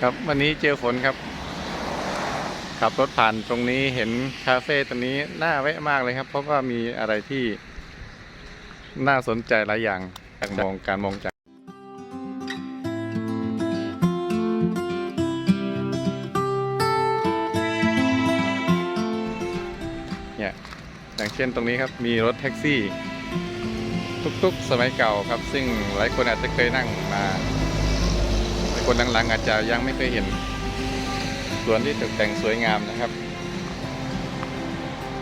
ครับวันนี้เจอฝนครับ ขับรถผ่านตรงนี้เห็นคาเฟ่ตรงนี้น่าแวะมากเลยครับ เพราะว่ามีอะไรที่น่าสนใจหลายอย่างการมองการมองจากเนี่ยอย่างเช่นตรงนี้ครับมีรถแท็กซี่ทุกๆ สมัยเก่าครับ ซึ่งหลายคนอาจจะเคยนั่งมา คนหลังๆอาจจะยังไม่เคยเห็นสวนที่ตกแต่งสวยงามนะครับ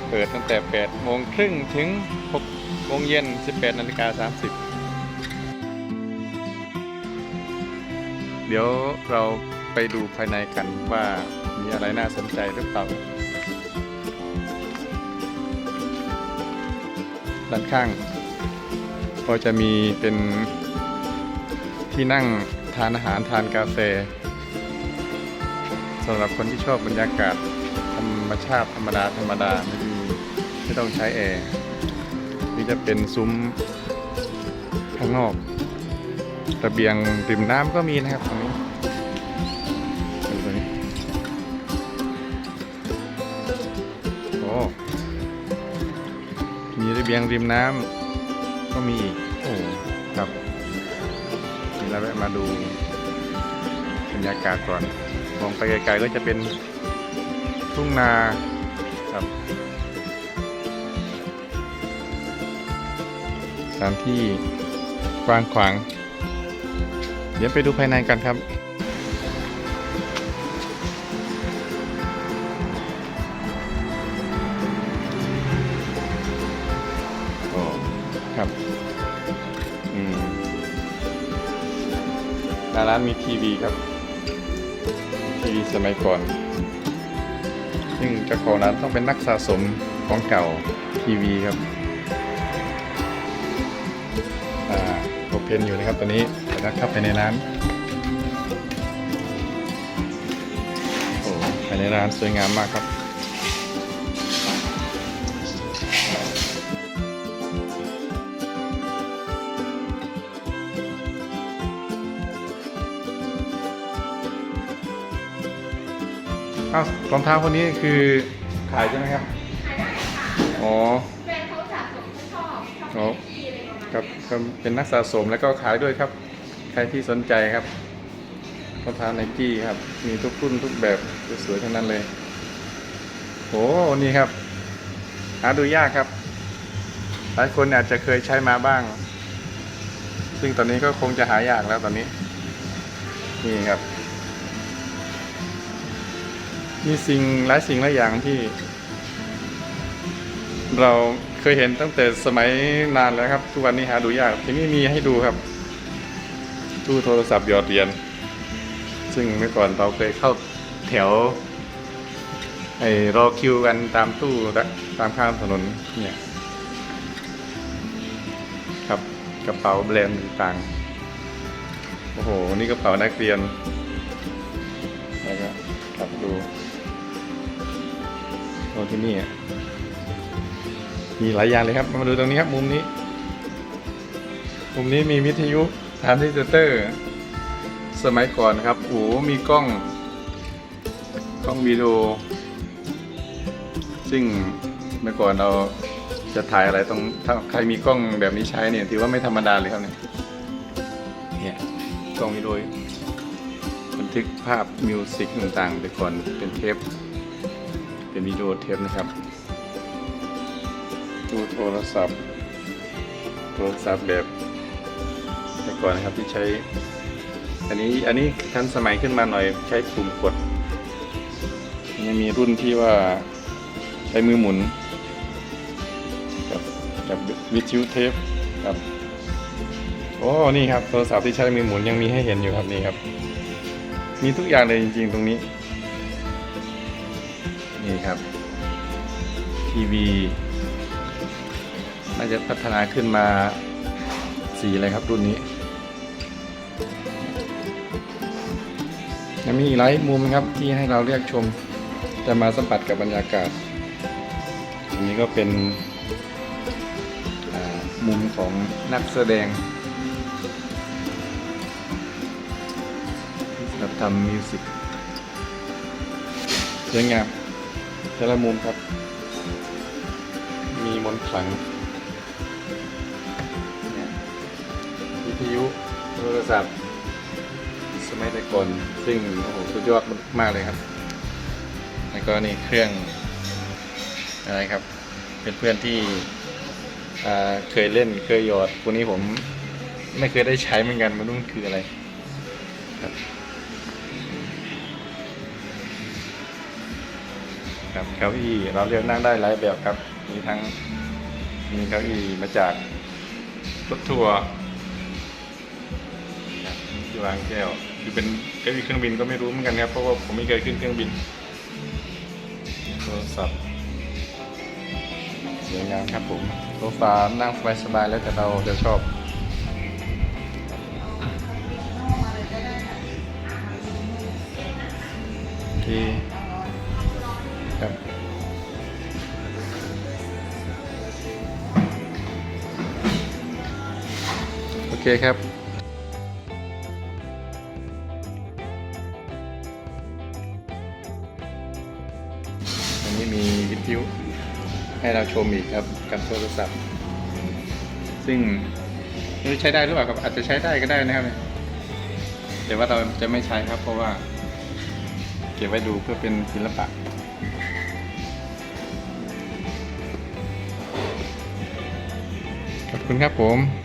เปิดตั้งแต่ 8 โมงครึ่งถึง 6 โมงเย็น 18 นาฬิกา 30 เดี๋ยวเราไปดูภายในกันว่ามีอะไรน่าสนใจหรือเปล่าด้านข้าง ก็จะมีเป็นที่นั่งานอาหารทานกาแฟสำหรับคนที่ชอบบรรยากาศธรรมชาติธรรมดาธรรมดาไม่มีไม่ต้องใช้แอร์นี่จะเป็นซุ้มข้างนอกระเบียงริมน้ำก็มีนะครับตรงนี้ตรงนี้โอ้มีระเบียงริมน้ำก็มีอีกโอ้ครับ มาดูบรรยากาศก่อน มองไปไกลๆก็จะเป็นทุ่งนาครับสถานที่กว้างขวาง เดี๋ยวไปดูภายในกันครับโอ้ครับ อืม หน้าร้านมีทีวีครับ ทีวีสมัยก่อน ซึ่งเจ้าของร้านต้องเป็นนักสะสมของเก่าทีวีครับอ่าโอเพนอยู่นะครับตอนนี้เดี๋ยวนะครับไปในร้านโอ้ภายในร้านสวยงามมากครับ อ้าวรองเท้าคนนี้คือขายใช่ไหมครับอ๋อแฟนเขาสะสมเขาชอบชอบอ๋อที่อะไรประมาณครับก็เป็นนักสะสมแล้วก็ขายด้วยครับ ใครที่สนใจครับรองเท้าไนกี้ครับ มีทุกรุ่นทุกแบบสวยๆทั้งนั้นเลยโอ้นี่ครับ หาดูยากครับ หลายคนอาจจะเคยใช้มาบ้าง ซึ่งตอนนี้ก็คงจะหายากแล้วตอนนี้ นี่ครับ มีสิ่งหลายสิ่งหลายอย่างที่ เราเคยเห็นตั้งแต่สมัยนานแล้วครับ ทุกวันนี้หาดูยากที่นี้มีให้ดูครับตู้โทรศัพท์หยอดเหรียญซึ่งเมื่อก่อนเราเคยเข้าแถวไอ้รอคิวกันตามตู้และตามข้ามถนนเนี่ยครับกระเป๋าแบรนด์ต่างโอ้โห นี่กระเป๋านักเรียนแล้วก็ครับดู โอ้ที่นี่อะมีหลายอย่างเลยครับ มาดูตรงนี้ครับ มุมนี้ มุมนี้มีวิทยุทรานซิสเตอร์ สมัยก่อนครับ โอ้โหมีกล้อง กล้องวิดีโอ ซึ่งเมื่อก่อนเราจะถ่ายอะไรต้องถ้าใครมีกล้องแบบนี้ใช้เนี่ยถือว่าไม่ธรรมดาเลยครับเนี่ยเนี่ยกล้องวิดีโอบันทึกภาพมิวสิกต่างๆแต่ก่อนเป็นเทป เป็นวิดีโอเทปนะครับตู้โทรศัพท์ โทรศัพท์แบบแต่ก่อนนะครับที่ใช้ อันนี้อันนี้ทันสมัยขึ้นมาหน่อยใช้ปุ่มกดยังมีรุ่นที่ว่าใช้มือหมุนกับกับวิทยุเทปครับโอ้นี่ครับโทรศัพท์ที่ใช้มือหมุนยังมีให้เห็นอยู่ครับนี่ครับ มีทุกอย่างเลยจริง ๆ ตรงนี้ นี่ครับ ทีวีน่าจะพัฒนาขึ้นมาสีอะไรครับรุ่นนี้ยังมีอีกหลายมุมครับที่ให้เราเรียกชมจะมาสัมผัสกับบรรยากาศ อันนี้ก็เป็นมุมของนักแสดงทำมิวสิกสวยงาม แต่ละมุมครับ มีมนต์ขลังเนี่ยวิทยุโทรศัพท์สมัยแต่ก่อนซึ่งโอ้โหสุดยอดมากเลยครับ แล้วก็นี่เครื่องอะไรครับเป็นเพื่อนที่เคยเล่นเคยหยอดพวกนี้ผมไม่เคยได้ใช้เหมือนกันไมันรู้มันคืออะไรครับ ครับเก้าอี้เราเลือกนั่งได้หลายแบบครับ มีทั้งมีเก้าอี้มาจากรถทัวร์ที่วางแก้วคือเป็นเก้าอี้เครื่องบินก็ไม่รู้เหมือนกันครับเพราะว่าผมไม่เคยขึ้นเครื่องบินโทรศัพท์สวยงามครับผมโซฟานั่งสบายๆแล้วแต่เราจะชอบโอเค เคครับอันนี้มีวิทยุให้เราชมอีกครับกับโทรศัพท์ ซึ่งไม่รู้ใช้ได้หรือเปล่าครับอาจจะใช้ได้ก็ได้นะครับเนี่ยแต่ว่าเราจะไม่ใช้ครับ เพราะว่า เก็บไว้ดูเพื่อเป็นศิลปะขอบคุณครับผม